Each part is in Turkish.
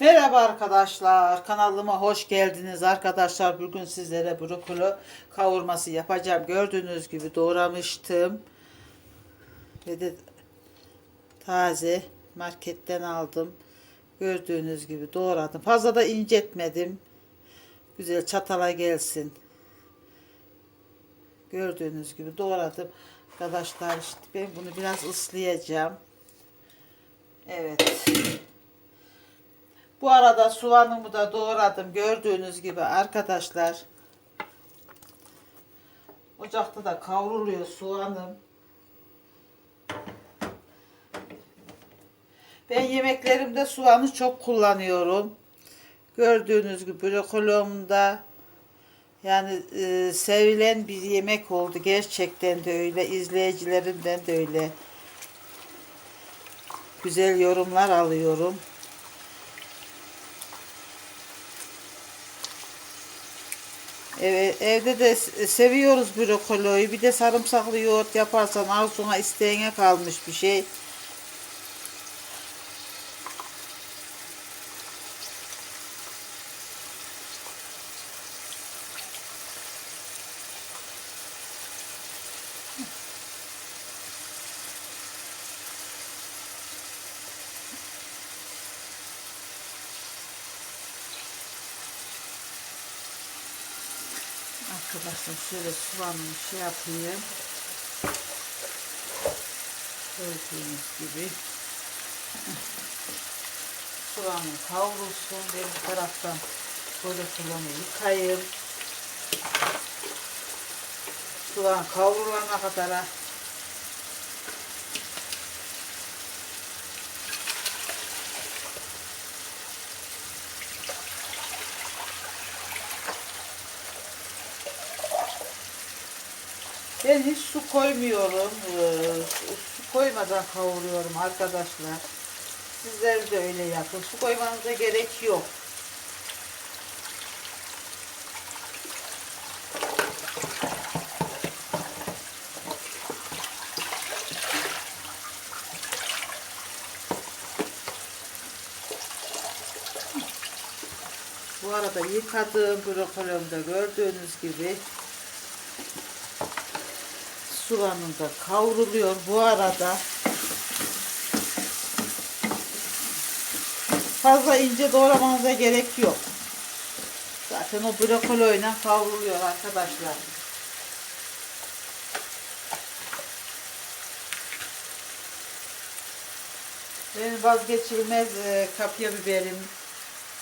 Merhaba arkadaşlar. Kanalıma hoş geldiniz arkadaşlar. Bugün sizlere brokoli kavurması yapacağım. Gördüğünüz gibi doğramıştım. Ve de taze marketten aldım. Gördüğünüz gibi doğradım. Fazla da incetmedim. Güzel çatala gelsin. Gördüğünüz gibi doğradım. Arkadaşlar işte ben bunu biraz ıslayacağım. Evet. Bu arada soğanımı da doğradım. Gördüğünüz gibi arkadaşlar. Ocakta da kavruluyor soğanım. Ben yemeklerimde soğanı çok kullanıyorum. Gördüğünüz gibi brokolumda yani e, sevilen bir yemek oldu. Gerçekten de öyle. İzleyicilerimden de öyle. Güzel yorumlar alıyorum. Evet, evde de seviyoruz brokoliyi. Bir de sarımsaklı yoğurt yaparsan arzuna isteğine kalmış bir şey. Arkadaşlar şöyle soğanımı şey yapayım. Gördüğünüz gibi. Soğanım kavrulsun. Ben bu taraftan böyle soğanı yıkayayım. Soğan kavrulana kadar Ben hiç su koymuyorum. Ee, Su koymadan kavuruyorum arkadaşlar. Sizler de öyle yapın. Su koymanıza gerek yok. Bu arada yıkadığım brokolimde gördüğünüz gibi soğanım da kavruluyor bu arada. Fazla ince doğramanıza gerek yok. Zaten o brokoliyle kavruluyor arkadaşlar. Benim vazgeçilmez e, kapya biberim.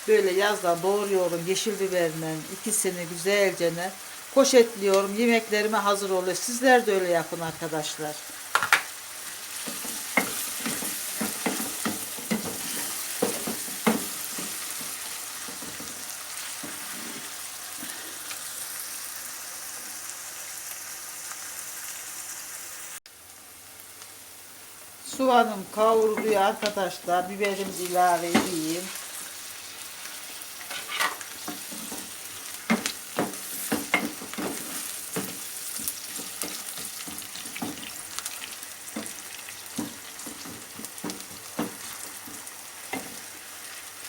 Böyle yazdan doğruyorum yeşil biberle ikisini güzelce ne poşetliyorum. Yemeklerime hazır oluyor. Sizler de öyle yapın arkadaşlar. Soğanım kavruluyor arkadaşlar. Biberimi de ilave edeyim.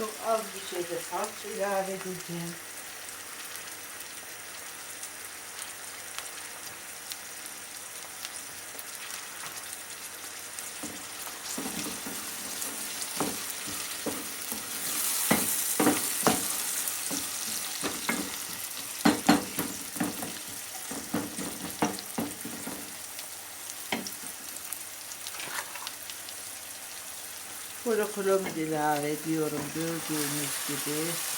Çok az bir şeyde salça ilave edeceğim. Brokolomu ilave ediyorum gördüğünüz gibi.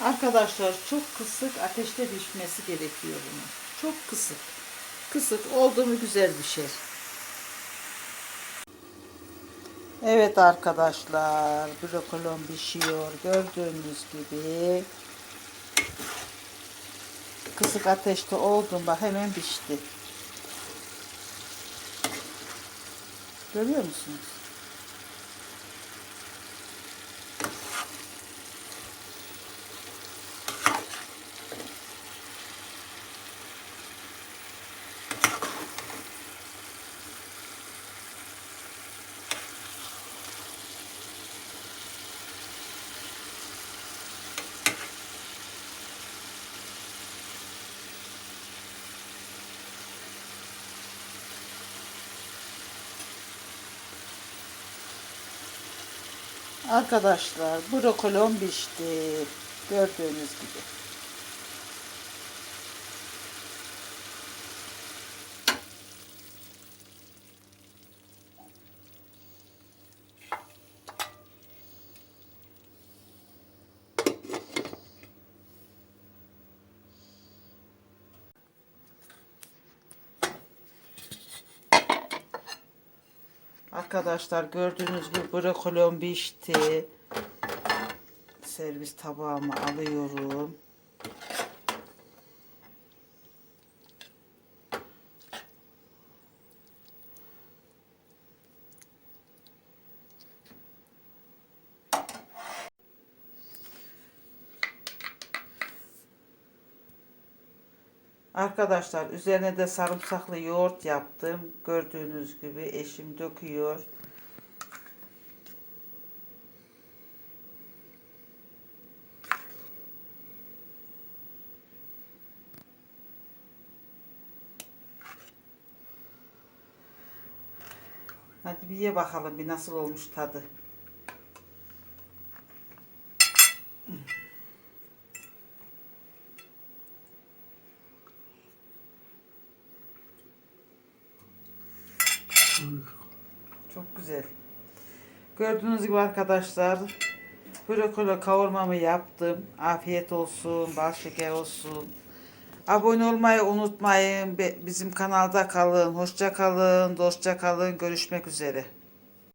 Arkadaşlar çok kısık ateşte pişmesi gerekiyor bunun. Çok kısık. Kısık oldu mu güzel bir şey. Evet arkadaşlar brokolon pişiyor. Gördüğünüz gibi kısık ateşte oldum bak hemen pişti. Görüyor musunuz? Arkadaşlar brokolon pişti. Gördüğünüz gibi. Arkadaşlar gördüğünüz gibi brokolon pişti. Servis tabağıma alıyorum. Arkadaşlar üzerine de sarımsaklı yoğurt yaptım. Gördüğünüz gibi eşim döküyor. Hadi bir ye bakalım bir nasıl olmuş tadı. Çok güzel. Gördüğünüz gibi arkadaşlar brokoli kavurmamı yaptım. Afiyet olsun, bal şeker olsun. Abone olmayı unutmayın. Bizim kanalda kalın. Hoşça kalın, dostça kalın. Görüşmek üzere.